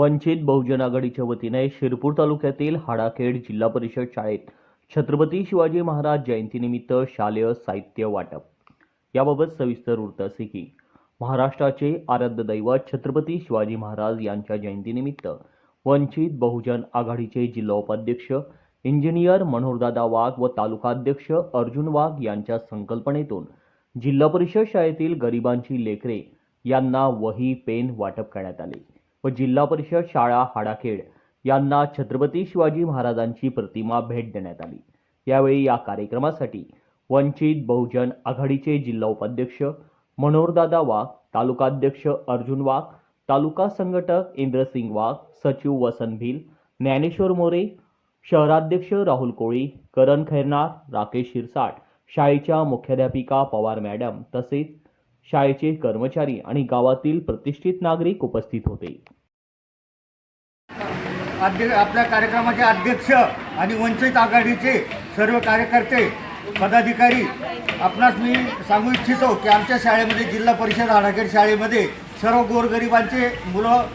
वंचित बहुजन आघाडीच्या वतीने शिरपूर तालुक्यातील हाडाखेड जिल्हा परिषद शाळेत छत्रपती शिवाजी महाराज जयंतीनिमित्त शालेय साहित्य वाटप. याबाबत सविस्तर वृत्त असे की महाराष्ट्राचे आराध्य दैवत छत्रपती शिवाजी महाराज यांच्या जयंतीनिमित्त वंचित बहुजन आघाडीचे जिल्हा उपाध्यक्ष इंजिनियर मनोहरदादा वाघ व तालुकाध्यक्ष अर्जुन वाघ यांच्या संकल्पनेतून जिल्हा परिषद शाळेतील गरिबांची लेकरे यांना वही पेन वाटप करण्यात आले. व जिल्हा परिषद शाळा हाडाखेड यांना छत्रपती शिवाजी महाराजांची प्रतिमा भेट देण्यात आली. यावेळी या कार्यक्रमासाठी वंचित बहुजन आघाडीचे जिल्हा उपाध्यक्ष मनोहरदादा वाघ तालुकाध्यक्ष अर्जुन वाघ तालुका संघटक इंद्रसिंग वाघ सचिव वसंत भिल ज्ञानेश्वर मोरे शहराध्यक्ष राहुल कोळी करण खैरनार राकेश शिरसाट शाळेच्या मुख्याध्यापिका पवार मॅडम तसेच शाळेचे कर्मचारी आणि गावातील प्रतिष्ठित नागरिक उपस्थित होते. आपल्या कार्यक्रमाचे अध्यक्ष आणि वंचित आघाडीचे सर्व कार्यकर्ते पदाधिकारी आपणास मी सांगू इच्छितो की आमच्या शाळेमध्ये जिल्हा परिषद आडाखेड शाळेमध्ये सर्व गोरगरिबांचे मुलं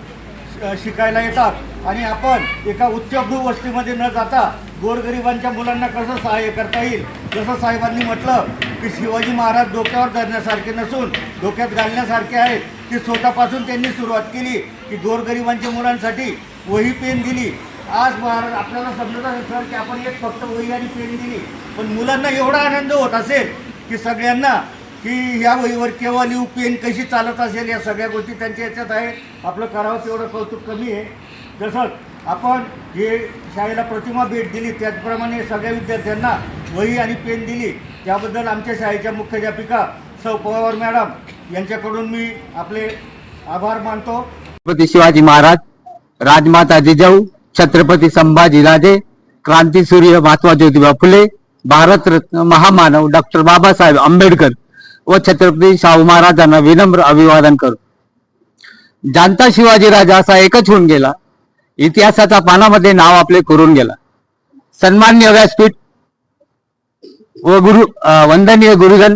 शिकायला येतात. आणि आपण एका उच्चभ्रू वस्तीमध्ये न जाता गोरगरिबांच्या मुलांना कसं सहाय्य करता येईल? जसं साहेबांनी म्हटलं की शिवाजी महाराज डोक्यावर धरण्यासारखे नसून डोक्यात घालण्यासारखे आहेत की स्वतःपासून त्यांनी सुरुवात केली की गोरगरिबांच्या मुलांसाठी वही पेन दिली. आज महाराज आपल्याला समजत असेल सर की आपण एक फक्त वही आणि पेन दिली पण मुलांना एवढा आनंद होत असेल की सगळ्यांना की या वहीवर केव्हा लिहू पेन कशी चालत असेल या सगळ्या गोष्टी त्यांच्या याच्यात आहेत आपलं करावं तेवढं कौतुक कमी आहे. जसं आपण जे शाळेला प्रतिमा भेट दिली त्याचप्रमाणे सगळ्या विद्यार्थ्यांना वही आणि पेन दिली. त्याबद्दल आमच्या शाळेच्या मुख्याध्यापिका सौ पवार मॅडम यांच्याकडून मी आपले आभार मानतो. छत्रपती शिवाजी महाराज राजमाता जिजाऊ छत्रपती संभाजीराजे क्रांतीसूर्य महात्मा ज्योतिबा फुले भारतरत्न महामानव डॉक्टर बाबासाहेब आंबेडकर. व छत्रपती शाहू महाराजांना विनम्र अभिवादन करू. जाणता शिवाजी राजा असा एकच होऊन गेला. इतिहासाच्या पानामध्ये नाव आपले करून गेला. सन्मान्य व्यासपीठ व गुरु वंदनीय गुरुजन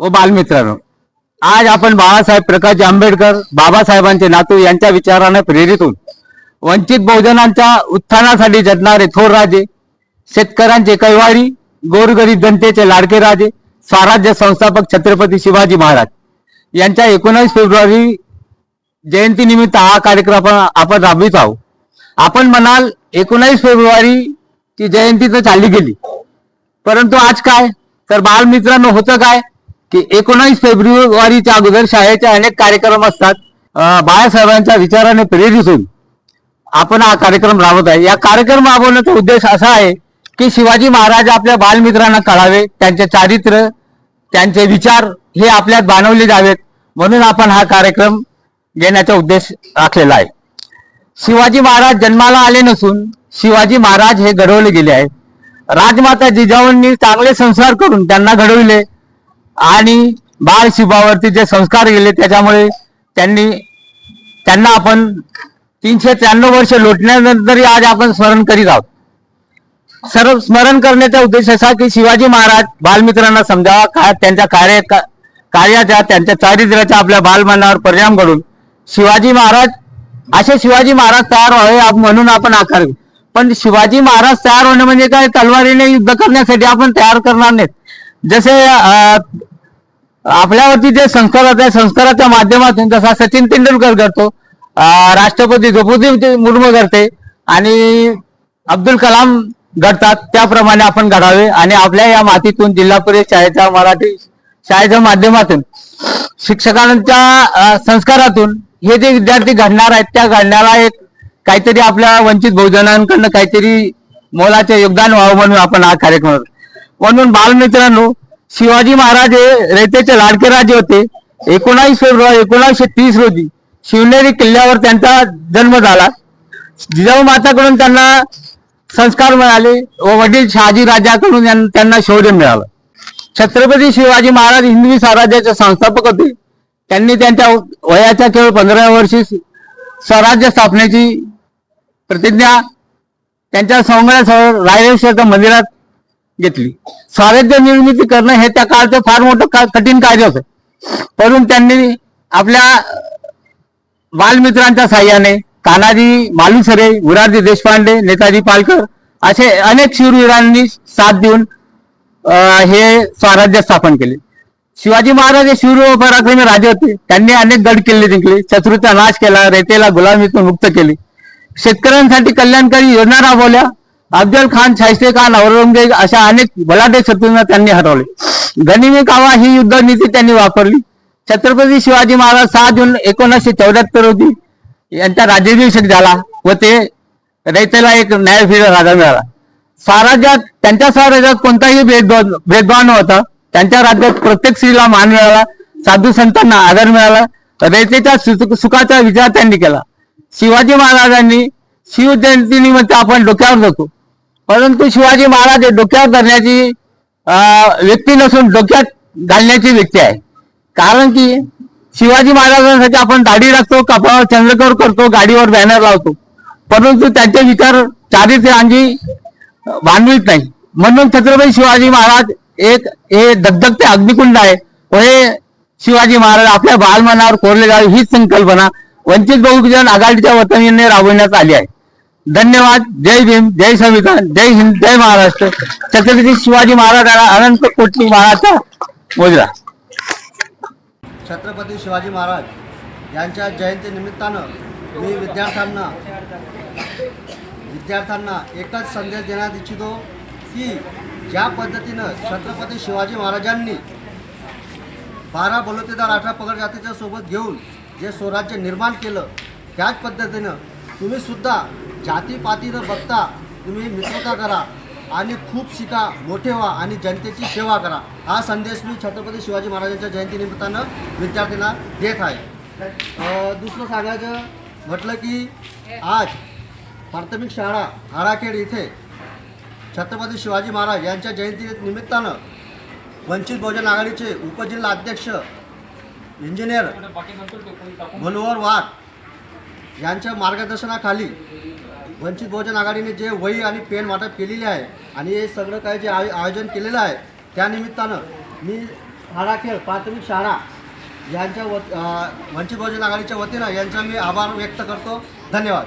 व बालमित्रांनो आज आपण बाळासाहेब प्रकाश आंबेडकर बाबासाहेबांचे नातू यांच्या विचाराने प्रेरित होऊन वंचित बहुजनांच्या उत्थानासाठी जगणारे थोर राजे शेतकऱ्यांचे कैवारी गोरगरीब जनतेचे लाडके राजे स्वराज्य संस्थापक छत्रपती शिवाजी महाराज यांच्या एकोणीस फेब्रुवारी जयंतीनिमित्त हा कार्यक्रम आपण- आपण राबवित आहोत. आपण म्हणाल एकोणीस फेब्रुवारी ती जयंती तर चालली गेली. परंतु आज काय? तर बालमित्रांनो होतं काय? की एकोणावीस फेब्रुवारीच्या अगोदर शाळेचे अनेक कार्यक्रम असतात. बाळासाहेबांच्या विचाराने प्रेरित होऊन आपण हा कार्यक्रम राबवत आहे. या कार्यक्रम राबवण्याचा उद्देश असा आहे की शिवाजी महाराज आपल्या बालमित्रांना कळावे त्यांचे चारित्र्य त्यांचे विचार हे आपल्यात बाणवले जावेत. म्हणून आपण हा कार्यक्रम घेण्याचा उद्देश राखलेला आहे. शिवाजी महाराज जन्माला आले नसून शिवाजी महाराज हे घडवले गेले आहेत. राजमाता जिजाऊंनी चांगले संस्कार करून त्यांना घडविले आणि बाळ शिवावरती जे संस्कार गेले त्याच्यामुळे त्यांनी त्यांना आपण तीनशे त्र्याण्णव वर्ष लोटल्यानंतरही आज आपण स्मरण करीत आहोत. सर्व स्मरण करण्याचा उद्देश असा की शिवाजी महाराज बालमित्रांना समजावा का त्यांच्या कार्य का- कार्याच्या त्यांच्या चारित्र्याच्या आपल्या बालमनावर परिणाम घडून. शिवाजी महाराज असे शिवाजी महाराज तयार व्हावे आप- म्हणून आपण आकारवे पण शिवाजी महाराज तयार होणे म्हणजे काय? तलवारीने युद्ध करण्यासाठी आपण तयार करणार नाहीत. जसे आपल्यावरती जे संस्कार होते संस्काराच्या माध्यमातून जसा सचिन तेंडुलकर करतो राष्ट्रपती द्रौपदी मुर्मू करते आणि अब्दुल कलाम घडतात. त्याप्रमाणे आपण घडावे आणि आपल्या या मातीतून जिल्हा परिषद शाळेच्या मराठी शाळेच्या माध्यमातून शिक्षकांच्या संस्कारातून हे जे विद्यार्थी घडणार आहेत त्या घडण्याला एक काहीतरी आपल्या वंचित बहुजनांकडनं काहीतरी मोलाचे योगदान व्हावं म्हणून आपण हा कार्यक्रम म्हणून बालमित्रांनो शिवाजी महाराज हे रयतेचे लाडके राजे होते. एकोणावीस फेब्रुवारी एकोणावीसशे तीस रोजी शिवनेरी किल्ल्यावर त्यांचा जन्म झाला. जिजाऊ माताकडून त्यांना संस्कार मिळाले व वडील शहाजी राजाकडून त्यांना शौर्य मिळालं. छत्रपती शिवाजी महाराज हिंदवी स्वराज्याचे संस्थापक होते. त्यांनी त्यांच्या वयाच्या केवळ पंधरा वर्षी स्वराज्य स्थापनेची प्रतिज्ञा त्यांच्या सौम्यासह रायरेश्वरच्या मंदिरात घेतली. स्वराज्य निर्मिती करणं हे त्या काळचं फार मोठं का- कठीण कार्य होतं. परंतु त्यांनी आपल्या बालमित्रांच्या साह्याने तानाजी मालुसरे मुरारजी देशपांडे नेताजी पालकर असे अनेक शूरवीरांनी साथ देऊन हे स्वराज्य स्थापन केले. शिवाजी महाराज हे शूर व पराक्रमी राजे होते. त्यांनी अनेक गड किल्ले जिंकले शत्रूचा नाश केला रेतेला गुलामीतून मुक्त केले. शेतकऱ्यांसाठी कल्याणकारी योजना राबवल्या. अफजल खान शाहिस्ते खान औरंगजेब अशा अनेक बलाढ्य शत्रूंना त्यांनी हरवले. गनिमी कावा ही युद्ध नीती त्यांनी वापरली. छत्रपती शिवाजी महाराज सहा जून एकोणीसशे चौऱ्याहत्तर रोजी यांचा राज्याभिषेक झाला व ते रयतेला एक न्यायपीठ राजा मिळाला. स्वराज्यात त्यांच्या स्वराज्यात कोणताही भेदभाव भेदभाव नव्हता. त्यांच्या राज्यात प्रत्येक स्त्रीला मान मिळाला साधू संतांना आदर मिळाला रयतेच्या सुखाचा विचार त्यांनी केला. शिवाजी महाराजांनी शिवजयंतीनिमित्त आपण डोक्यावर जातो परंतु शिवाजी महाराज हे डोक्यावर धरण्याची व्यक्ती नसून डोक्यात घालण्याची व्यक्ती आहे. कारण की शिवाजी महाराजांसाठी आपण दाढी राखतो कपाळावर चंद्रकर करतो गाडीवर बॅनर लावतो. परंतु त्यांचे विचार चारित्र्य आणखी बांधवीत नाही. म्हणून छत्रपती शिवाजी महाराज एक हे धगधगते अग्निकुंड आहे. व हे शिवाजी महाराज आपल्या बालमनावर कोरले जावे हीच संकल्पना वंचित बहुजन आघाडीच्या वतीने राबविण्यात आली आहे. धन्यवाद. जय भीम. जय संविधान. जय हिंद. जय महाराष्ट्र. छत्रपती शिवाजी महाराजांना अनंत कोटली महाराजचा मोजला छत्रपती शिवाजी महाराज यांच्या जयंतीनिमित्तानं मी विद्यार्थ्यांना विद्यार्थ्यांना एकच संदेश देण्यात इच्छितो की ज्या पद्धतीनं छत्रपती शिवाजी महाराजांनी बारा बलुतेदार अठरा पगड जातीच्या सोबत घेऊन जे स्वराज्य निर्माण केलं त्याच पद्धतीनं तुम्हीसुद्धा जातीपातीनं बघता तुम्ही मित्रता करा. आणि खूप शिका मोठे व्हा आणि जनतेची सेवा करा. हा संदेश मी छत्रपती शिवाजी महाराजांच्या जयंतीनिमित्तानं विद्यार्थ्यांना देत आहे. दुसरं सांगायचं म्हटलं की आज प्राथमिक शाळा आराखेड इथे छत्रपती शिवाजी महाराज यांच्या जयंती निमित्तानं वंचित बहुजन आघाडीचे उपजिल्हा अध्यक्ष इंजिनियर मनोहर वाघ यांच्या मार्गदर्शनाखाली वंचित बहुजन आघाडीने जे वही आणि पेन वाटप केलेली आहे आणि हे सगळं काय जे आय आयोजन केलेलं आहे त्यानिमित्तानं मी हाडाखेळ प्राथमिक शाळा यांच्या वत वंचित बहुजन आघाडीच्या वतीनं यांचा मी आभार व्यक्त करतो. धन्यवाद.